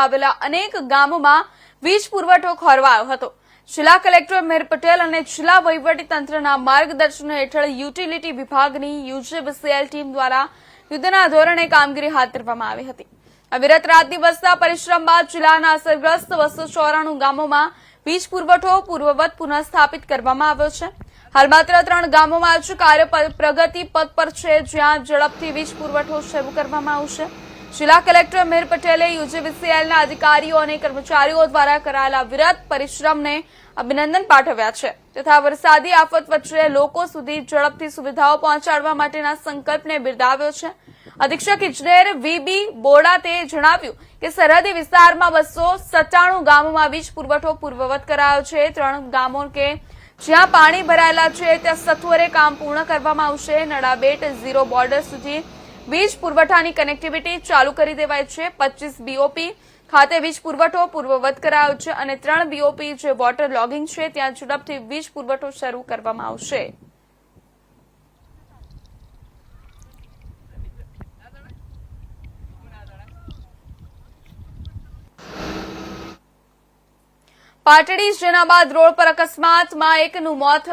આવેલા અનેક ગામોમાં વીજ પુરવઠો ખોરવાયો હતો. જિલ્લા કલેક્ટર મેર પટેલ અને જિલ્લા તંત્રના માર્ગદર્શન હેઠળ યુટિલિટી વિભાગની યુજીબીસીએલ ટીમ દ્વારા યુદ્ધના ધોરણે કામગીરી હાથ ધરવામાં આવી હતી. અવિરત રાત દિવસના પરિશ્રમ બાદ જિલ્લાના અસરગ્રસ્ત બસો ચોરાણું ગામોમાં વીજ પુરવઠો પૂર્વવત પુનઃસ્થાપિત કરવામાં આવ્યો છે. હાલ માત્ર ત્રણ ગામોમાં જ કાર્ય પ્રગતિ પથ પર છે જ્યાં ઝડપથી વીજ પુરવઠો શરૂ કરવામાં આવશે. જિલ્લા કલેક્ટર મેર પટેલે યુજીવીસીએલના અધિકારીઓ અને કર્મચારીઓ દ્વારા કરાયેલા વિરત પરિશ્રમને અભિનંદન પાઠવ્યા છે. તથા વરસાદી આફત વચ્ચે લોકો સુધી ઝડપથી સુવિધાઓ પહોંચાડવા માટેના સંકલ્પને બિરદાવ્યો છે. અધિક્ષક ઇજનેર વીબી બોડાતે જણાવ્યું કે સરહદી વિસ્તારમાં બસો સત્તાણું ગામોમાં વીજ પુરવઠો પૂર્વવત કરાયો છે. ત્રણ ગામો કે જ્યાં પાણી ભરાયેલા છે, ત્યાં સત્વરે કામ પૂર્ણ કરવામાં આવશે. નડાબેટ ઝીરો બોર્ડર સુધી વીજ પુરવઠાની કનેક્ટિવિટી ચાલુ કરી દેવાય છે. પચીસ બીઓપી ખાતે વીજ પુરવઠો પૂર્વવત કરાયો છે અને ત્રણ બીઓપી જે વોટર લોગિંગ છે, ત્યાં ઝડપથી વીજ પુરવઠો શરૂ કરવામાં આવશે. પાટડી જેના બાદ રોડ પર અકસ્માતમાં એકનું મોત